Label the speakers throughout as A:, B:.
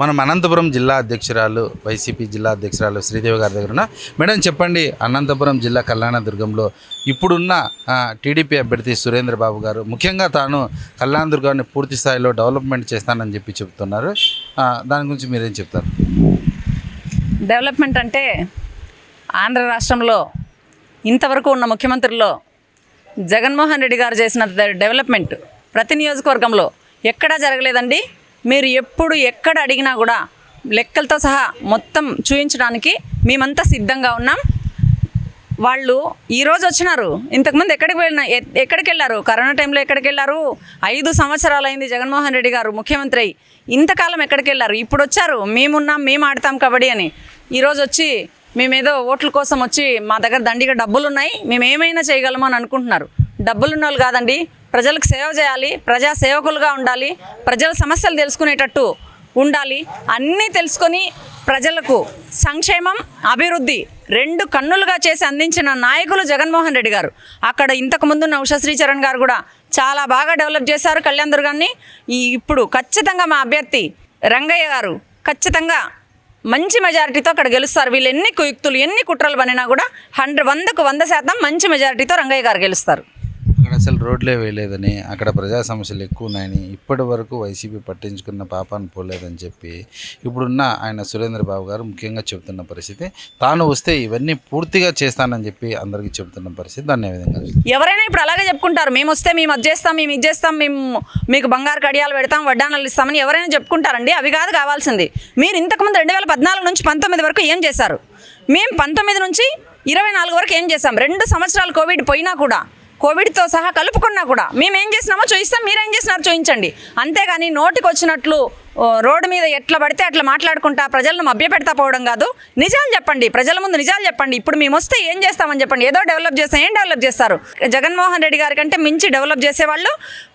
A: మనం అనంతపురం జిల్లా అధ్యక్షురాలు వైసీపీ జిల్లా అధ్యక్షురాలు శ్రీదేవి గారి దగ్గర ఉన్న మేడం చెప్పండి అనంతపురం జిల్లా కళ్యాణదుర్గంలో ఇప్పుడున్న టీడీపీ అభ్యర్థి సురేంద్ర బాబు గారు ముఖ్యంగా తాను కళ్యాణదుర్గాన్ని పూర్తి స్థాయిలో డెవలప్మెంట్ చేస్తానని చెప్పి చెప్తున్నారు దాని గురించి మీరేం చెప్తారు?
B: డెవలప్మెంట్ అంటే ఆంధ్ర రాష్ట్రంలో ఇంతవరకు ఉన్న ముఖ్యమంత్రుల్లో జగన్మోహన్ రెడ్డి గారు చేసిన డెవలప్మెంట్ ప్రతి నియోజకవర్గంలో ఎక్కడా జరగలేదండి. మీరు ఎప్పుడు ఎక్కడ అడిగినా కూడా లెక్కలతో సహా మొత్తం చూపించడానికి మేమంతా సిద్ధంగా ఉన్నాం. వాళ్ళు ఈరోజు వచ్చినారు. ఇంతకుముందు ఎక్కడికి వెళ్ళిన ఎక్కడికి వెళ్ళారు కరోనా టైంలో ఎక్కడికి వెళ్ళారు ఐదు సంవత్సరాలు అయింది జగన్మోహన్ రెడ్డి గారు ముఖ్యమంత్రి అయి. ఇంతకాలం ఎక్కడికి వెళ్ళారు ఇప్పుడు వచ్చారు. మేమున్నాం మేము ఆడతాం కబడ్డీ అని. ఈరోజు వచ్చి మేమేదో ఓట్ల కోసం వచ్చి మా దగ్గర దండిగా డబ్బులు ఉన్నాయి మేము ఏమైనా చేయగలమో అని అనుకుంటున్నారు. డబ్బులు ఉన్న వాళ్ళు కాదండి. ప్రజలకు సేవ చేయాలి ప్రజా సేవకులుగా ఉండాలి ప్రజల సమస్యలు తెలుసుకునేటట్టు ఉండాలి. అన్నీ తెలుసుకొని ప్రజలకు సంక్షేమం అభివృద్ధి రెండు కన్నులుగా చేసి అందించిన నాయకులు జగన్మోహన్ రెడ్డి గారు. అక్కడ ఇంతకు ముందున్న ఉషా శ్రీచరణ్ గారు కూడా చాలా బాగా డెవలప్ చేశారు కళ్యాణ్ దుర్గాన్ని ఈ ఇప్పుడు ఖచ్చితంగా మా అభ్యర్థి రంగయ్య గారు ఖచ్చితంగా మంచి మెజారిటీతో అక్కడ గెలుస్తారు. వీళ్ళు ఎన్ని కుయుక్తులు ఎన్ని కుట్రలు పనినా కూడా హండ్రెడ్ వందకు వంద శాతం మంచి మెజారిటీతో రంగయ్య గారు గెలుస్తారు.
A: అక్కడ అసలు రోడ్లే వేయలేదని అక్కడ ప్రజా సమస్యలు ఎక్కువ ఉన్నాయని ఇప్పటి వరకు వైసీపీ పట్టించుకున్న పాపాన్ని పోలేదని చెప్పి ఇప్పుడున్న ఆయన సురేంద్ర బాబు గారు ముఖ్యంగా చెబుతున్న పరిస్థితి. తాను వస్తే ఇవన్నీ పూర్తిగా చేస్తానని చెప్పి అందరికీ చెబుతున్న పరిస్థితి. దాన్ని విధంగా
B: ఎవరైనా ఇప్పుడు అలాగే చెప్పుకుంటారు. మేము వస్తే మేము అది చేస్తాం మేము ఇది చేస్తాం మేము మీకు బంగారు కడియాలు పెడతాం వడ్డానాలు ఇస్తామని ఎవరైనా చెప్పుకుంటారండి. అవి కాదు కావాల్సింది. మీరు ఇంతకుముందు రెండు వేల పద్నాలుగు నుంచి పంతొమ్మిది వరకు ఏం చేశారు? మేము పంతొమ్మిది నుంచి ఇరవై నాలుగు వరకు ఏం చేస్తాం రెండు సంవత్సరాలు కోవిడ్ పోయినా కూడా కోవిడ్తో సహా కలుపుకున్నా కూడా మేము ఏం చేసినామో చూయిస్తాం మీరేం చేసినారో చూపించండి అంతేగాని నోటికి వచ్చినట్లు రోడ్డు మీద ఎట్లా పడితే అట్లా మాట్లాడుకుంటా ప్రజలను మభ్యపెడతా పోవడం కాదు. నిజాలు చెప్పండి ప్రజల ముందు నిజాలు చెప్పండి. ఇప్పుడు మేము వస్తే ఏం చేస్తామని చెప్పండి. ఏదో డెవలప్ చేస్తాం ఏం డెవలప్ చేస్తారు? జగన్మోహన్ రెడ్డి గారి కంటే మించి డెవలప్ చేసేవాళ్ళు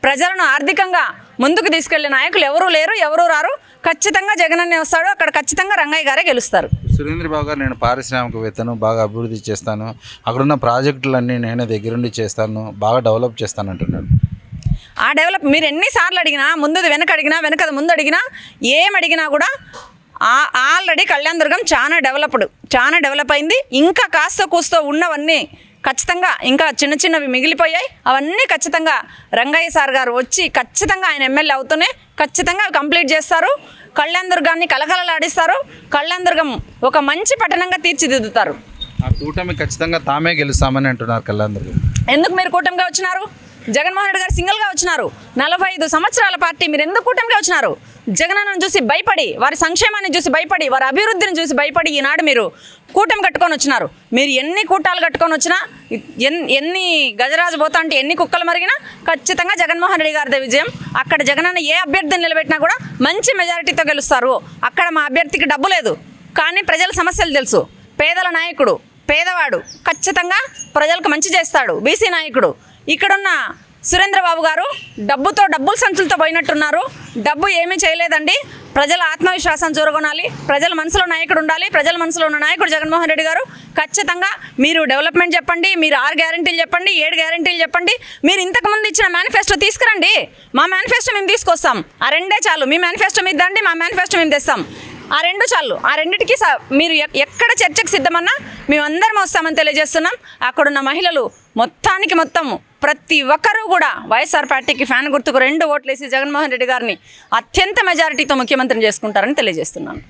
B: ప్రజలను ఆర్థికంగా ముందుకు తీసుకెళ్ళే నాయకులు ఎవరూ లేరు ఎవరూ రారు. ఖచ్చితంగా జగన్ అనే వస్తాడు. అక్కడ ఖచ్చితంగా రంగయ్య గారే గెలుస్తారు.
A: సురేంద్ర బాబు గారు నేను పారిశ్రామికవేత్తను బాగా అభివృద్ధి చేస్తాను. అక్కడున్న ప్రాజెక్టులన్నీ నేనే దగ్గరుండి చేస్తాను బాగా డెవలప్ చేస్తాను అంటున్నాడు.
B: ఆ డెవలప్ మీరు ఎన్నిసార్లు అడిగినా ముందుది వెనక అడిగినా వెనకది ముందు అడిగినా ఏం అడిగినా కూడా ఆల్రెడీ కళ్యాణ్ దుర్గం చాలా డెవలప్డ్ చాలా డెవలప్ అయింది. ఇంకా కాస్త కూస్తో ఉన్నవన్నీ ఖచ్చితంగా ఇంకా చిన్న చిన్నవి మిగిలిపోయాయి. అవన్నీ ఖచ్చితంగా రంగయ్య సార్ గారు వచ్చి ఖచ్చితంగా ఆయన ఎమ్మెల్యే అవుతూనే ఖచ్చితంగా కంప్లీట్ చేస్తారు. కళ్యాణ్ దుర్గాన్ని కలకలలాడిస్తారు. కళ్యాణ్ దుర్గం ఒక మంచి పట్టణంగా తీర్చిదిద్దుతారు.
A: ఆ కూటమి ఖచ్చితంగా తామే గెలుస్తామని అంటున్నారు కళ్యాణ్
B: ఎందుకు మీరు కూటమిగా వచ్చినారు? జగన్మోహన్ రెడ్డి గారు సింగిల్గా వచ్చినారు. నలభై ఐదు సంవత్సరాల పార్టీ మీరు ఎందుకు కూటమిగా వచ్చినారు? జగనన్నను చూసి భయపడి వారి సంక్షేమాన్ని చూసి భయపడి వారి అభివృద్ధిని చూసి భయపడి ఈనాడు మీరు కూటమి కట్టుకొని వచ్చినారు. మీరు ఎన్ని కూటాలు కట్టుకొని వచ్చినా ఎన్ని గజరాజు పోతా అంటే ఎన్ని కుక్కలు మరిగినా ఖచ్చితంగా జగన్మోహన్ రెడ్డి గారిదే విజయం. అక్కడ జగనన్న ఏ అభ్యర్థిని నిలబెట్టినా కూడా మంచి మెజారిటీతో గెలుస్తారు. అక్కడ మా అభ్యర్థికి డబ్బు లేదు. కానీ ప్రజల సమస్యలు తెలుసు. పేదల నాయకుడు పేదవాడు ఖచ్చితంగా ప్రజలకు మంచి చేస్తాడు. బీసీ నాయకుడు ఇక్కడున్న సురేంద్రబాబు గారు డబ్బుతో డబ్బులు సంచులతో పోయినట్టున్నారు. డబ్బు ఏమీ చేయలేదండి. ప్రజల ఆత్మవిశ్వాసం చూరగొనాలి ప్రజల మనసులో నాయకుడు ఉండాలి. ప్రజల మనసులో ఉన్న నాయకుడు జగన్మోహన్ రెడ్డి గారు. ఖచ్చితంగా మీరు డెవలప్మెంట్ చెప్పండి. మీరు ఆరు గ్యారంటీలు చెప్పండి. ఏడు గ్యారంటీలు చెప్పండి. మీరు ఇంతకుముందు ఇచ్చిన మేనిఫెస్టో తీసుకురండి. మా మేనిఫెస్టో మేము తీసుకొస్తాం. ఆ రెండే చాలు. మీ మేనిఫెస్టో మీద దండి మా మేనిఫెస్టో మేము తెస్తాం. ఆ రెండు చాలు. ఆ రెండిటికి స- మీరు ఎక్కడ చర్చకు సిద్ధమన్నా మేమందరం వస్తామని తెలియజేస్తున్నాం. అక్కడున్న మహిళలు మొత్తానికి మొత్తం ప్రతి ఒక్కరూ కూడా వైఎస్ఆర్ పార్టీకి ఫ్యాన్ గుర్తుకు రెండు ఓట్లేసి జగన్మోహన్ రెడ్డి గారిని అత్యంత మెజారిటీతో ముఖ్యమంత్రిని చేసుకుంటారని తెలియజేస్తున్నాను.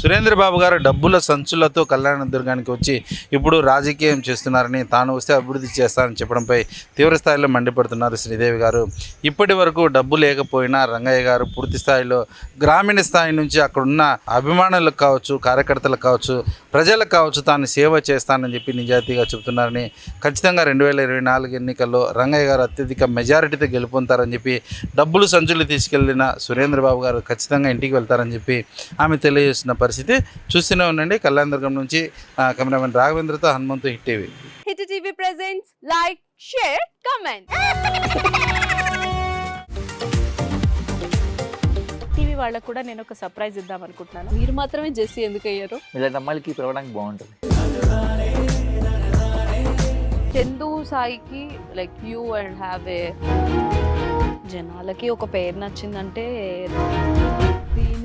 A: సురేంద్రబాబు గారు డబ్బుల సంచులతో కళ్యాణ దుర్గానికి వచ్చి ఇప్పుడు రాజకీయం చేస్తున్నారని తాను వస్తే అభివృద్ధి చేస్తానని చెప్పడంపై తీవ్రస్థాయిలో మండిపడుతున్నారు శ్రీదేవి గారు. ఇప్పటి వరకు డబ్బు లేకపోయినా రంగయ్య గారు పూర్తి స్థాయిలో గ్రామీణ స్థాయి నుంచి అక్కడున్న అభిమానులకు కావచ్చు కార్యకర్తలకు కావచ్చు ప్రజలకు కావచ్చు తాను సేవ చేస్తానని చెప్పి నిజాయితీగా చెబుతున్నారని ఖచ్చితంగా రెండు వేల ఇరవై నాలుగు ఎన్నికల్లో రంగయ్య గారు అత్యధిక మెజారిటీతో గెలుపొందుతారని చెప్పి డబ్బులు సంచులు తీసుకెళ్ళిన సురేంద్రబాబు గారు ఖచ్చితంగా ఇంటికి వెళ్తారని చెప్పి ఆమె తెలియజేస్తున్న పరిస్థితి చూస్తూనే ఉండండి. కళ్యాణదుర్గం నుంచి cameraman రాఘవేంద్రతో Hanumanthu hit TV.
C: Hit TV presents like share comment
D: TV వాళ్ళకు కూడా నేను ఒక సర్ప్రైజ్ ఇద్దాం అనుకుంటున్నాను.
C: మీరు మాత్రమే జెస్సీ ఎందుకు అయ్యారు
E: ఇలాంటి అమ్మాయిలకి పిలవడానికి బాగుంటుంది.
C: చందు సాయికి like you and have a జనాలకి ఒక పేరు నచ్చిందంటే